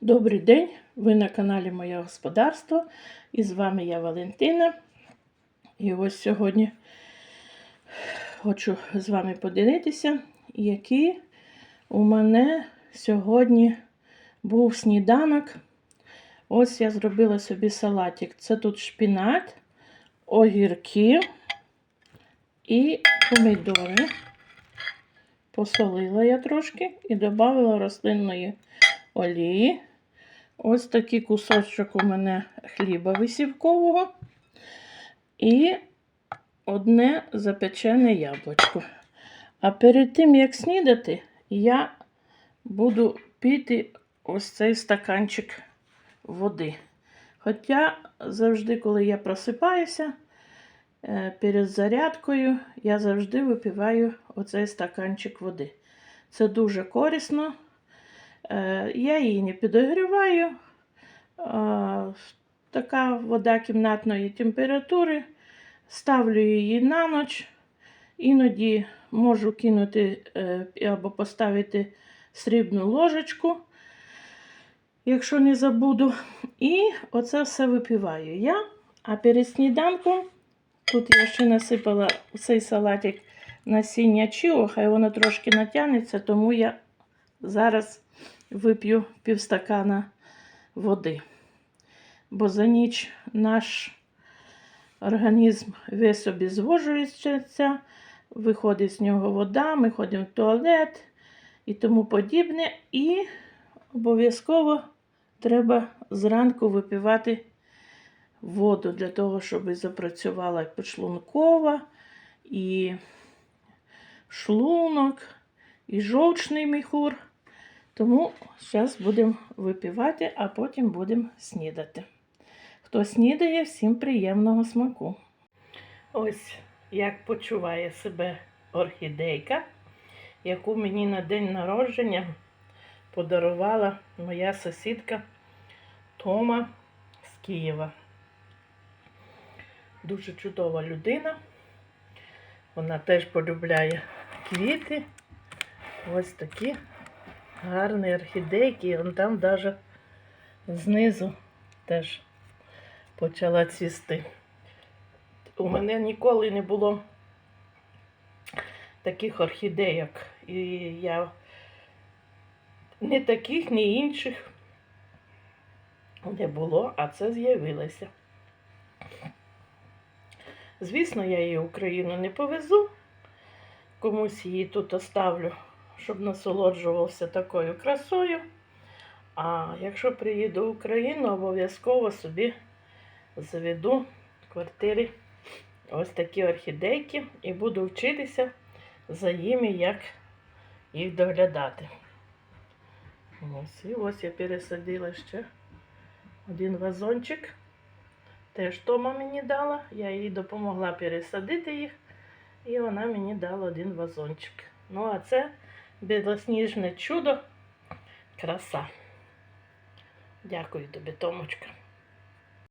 Добрий день! Ви на каналі Моє Господарство. І з вами я Валентина. І ось сьогодні хочу з вами поділитися, який у мене сьогодні був сніданок. Ось я зробила собі салатик. Це тут шпінат, огірки і помідори. Посолила я трошки і додала рослинної олії. Ось такий кусочок у мене хліба висівкового. І одне запечене яблучко. А перед тим, як снідати, я буду піти ось цей стаканчик води. Хоча завжди, коли я просипаюся е, перед зарядкою, я завжди випиваю оцей стаканчик води. Це дуже корисно. Е, Я її не підогріваю. Е, Така вода кімнатної температури. Ставлю її на ніч. Іноді можу кинути е, або поставити срібну ложечку, якщо не забуду. І оце все випиваю я. А перед сніданком тут я ще насипала цей салатик насіння чіо, хай воно трошки натягнеться, тому я зараз вип'ю півстакана води. Бо за ніч наш організм весь обезвожується, виходить з нього вода, ми ходимо в туалет і тому подібне. І обов'язково треба зранку випивати воду для того, щоб запрацювала підшлункова, і шлунок, і жовчний міхур. Тому зараз будемо випивати, а потім будемо снідати. Хто снідає, всім приємного смаку. Ось як почуває себе орхідейка, яку мені на день народження подарувала моя сусідка Тома з Києва. Дуже чудова людина. Вона теж полюбляє квіти. Ось такі гарні орхідейки. І там навіть знизу теж почала цвісти. У мене ніколи не було таких орхідейок. І я не таких, ні інших не було, а це з'явилося. Звісно, я її в Україну не повезу, комусь її тут оставлю, щоб насолоджувався такою красою. А якщо приїду в Україну, обов'язково собі заведу в квартирі ось такі орхідейки і буду вчитися за ними, як їх доглядати. Ось і ось я пересадила ще один вазончик. Теж Тома мені дала, я їй допомогла пересадити їх, і вона мені дала один вазончик. Ну, а це білосніжне чудо, краса. Дякую тобі, Томочка.